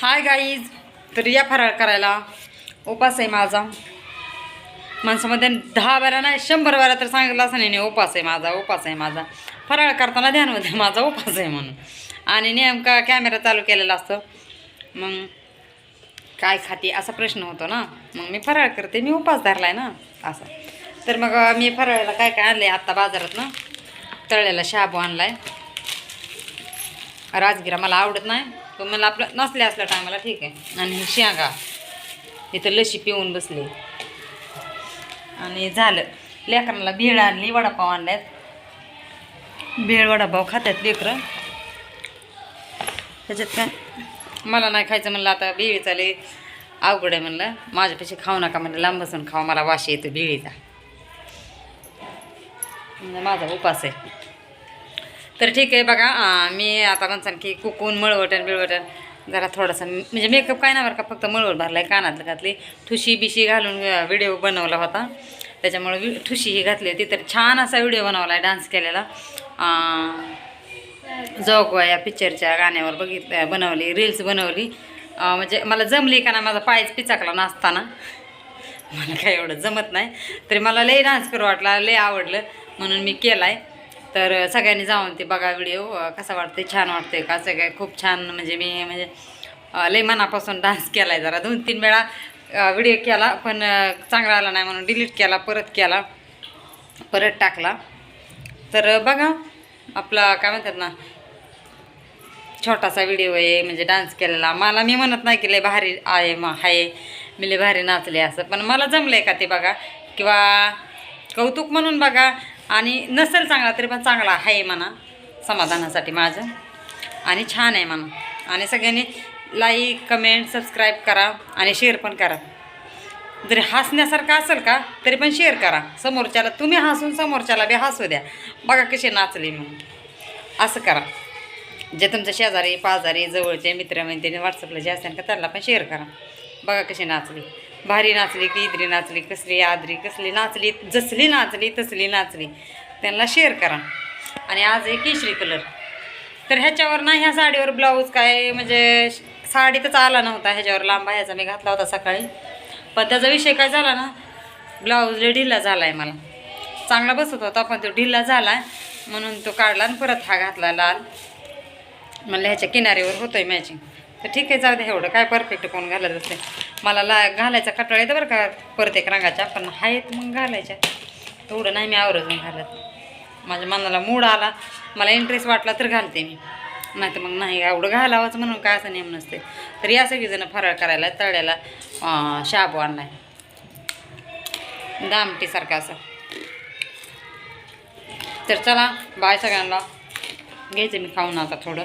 Hi guys तर या फराळ करायला. उपास आहे माझा. माणसामध्ये दहा बारा नाही शंभर वेळा तर सांगितलं असं नाही नाही, उपास आहे माझा उपास आहे माझा. फराळ करताना ध्यान होते माझा उपास आहे म्हणून. आणि नेमका कॅमेरा चालू केलेला असतो. मग काय खाते असा प्रश्न होतो ना. मग मी फराळ करते मी उपास धरलाय ना असं. तर मग मी फराळाला काय काय आणलं आहे आत्ता बाजारात ना. तळलेला शाबू आहे राजगिरा मला आवडत नाही. तर मला आपलं नसले असल्या टायमाला ठीक आहे. आणि ही शेंगा इथं लशी पिऊन बसली. आणि झालं. लेकरांना भेळ आणली वडापाव आणल्यात. भेळ वडापाव खात्यात लेकरं. त्याच्यात काय? मला नाही खायचं म्हणलं आता भेळी चाले अवघड आहे म्हणलं. माझ्यापेक्षा खाऊ नका म्हणलं. लांब बसून खाऊ मला वाशी येतो भेळीचा. म्हणजे माझा उपास आहे. तर ठीक आहे बघा मी आता म्हणसान की कुकून मळवटण बिळवटण जरा थोडासा म्हणजे मेकअप काय नाही बरं का फक्त मळवट भरला आहे कानातलं घातली. ठुशी बिशी घालून व्हिडिओ बनवला होता. त्याच्यामुळे वि ठुशी ही घातली होती. तर छान असा व्हिडिओ बनवला आहे डान्स केलेला. अं, जोगवा या पिक्चरच्या गाण्यावर बघितलं बनवली रील्स बनवली. म्हणजे मला जमली का ना माझा पायच पिचाकला नाचताना मला काय एवढं जमत नाही. तरी मला लय डान्स करू वाटला लय आवडलं. म्हणून मी केला आहे तर सगळ्यांनी जाऊन ते बघा व्हिडिओ कसा वाटते छान वाटते का? काय खूप छान म्हणजे मी म्हणजे लय मनापासून डान्स केला आहे जरा. दोन तीन वेळा व्हिडिओ केला पण चांगला आला नाही म्हणून डिलीट केला परत केला परत टाकला. तर बघा आपला काय म्हणतात ना छोटासा व्हिडिओ आहे म्हणजे डान्स केलेला. मला मी म्हणत नाही की लय भारी आहे मग आहे. मी लय भारी नाचले असं पण मला जमलं आहे का ते बघा? किंवा कौतुक म्हणून बघा आणि नसेल चांगला तरी पण चांगला आहे म्हणा समाधानासाठी माझं. आणि छान आहे म्हणा. आणि सगळ्यांनी लाईक कमेंट सबस्क्राईब करा आणि शेअर पण करा. जरी हसण्यासारखं असेल का तरी पण शेअर करा. समोरच्याला तुम्ही हसून समोरच्याला बी हसू द्या. बघा कशी नाचले म्हणून. असं करा. जे तुमच्या शेजारी पाजारी जवळचे मित्रमैत्रिणी व्हॉट्सअपला जे असेल का त्यांना पण शेअर करा. बघा कशी नाचली. भारी नाचली की इदरी नाचली कसली आदरी कसली नाचली जसली नाचली तसली नाचली. त्यांना शेअर करा. आणि आज हे केशरी कलर तर ह्याच्यावर ना ह्या साडीवर ब्लाऊज काय म्हणजे साडी तर आला नव्हता ह्याच्यावर लांबा ह्याचा मी घातला होता सकाळी. पण त्याचा विषय काय झाला ना ब्लाऊज ढिल्ला ढिला झाला आहे मला. चांगला बसत होता पण तो ढिला झाला आहे म्हणून तो काढला आणि परत हा घातला लाल. म्हणलं ह्याच्या किनारीवर होतोय मॅचिंग तर ठीक आहे जाऊ दे एवढं काय परफेक्ट कोण घालत असते मला ला घालायचा कटाळ येतं बरं का प्रत्येक रंगाच्या पण आहेत मग घालायच्या. तेवढं नाही मी आवर्जून घालत. माझ्या मनाला मूड आला मला इंटरेस्ट वाटला तर घालते मी. नाही तर मग नाही एवढं घालावंच म्हणून काय असं नियम नसते. तर या सगळीजणं फराळ करायला तळ्याला अं, शाबू आणलाय. दामटीसारखं असं. तर चला बाय सगळ्यांना. घ्यायचं मी खाऊन आता थोडं.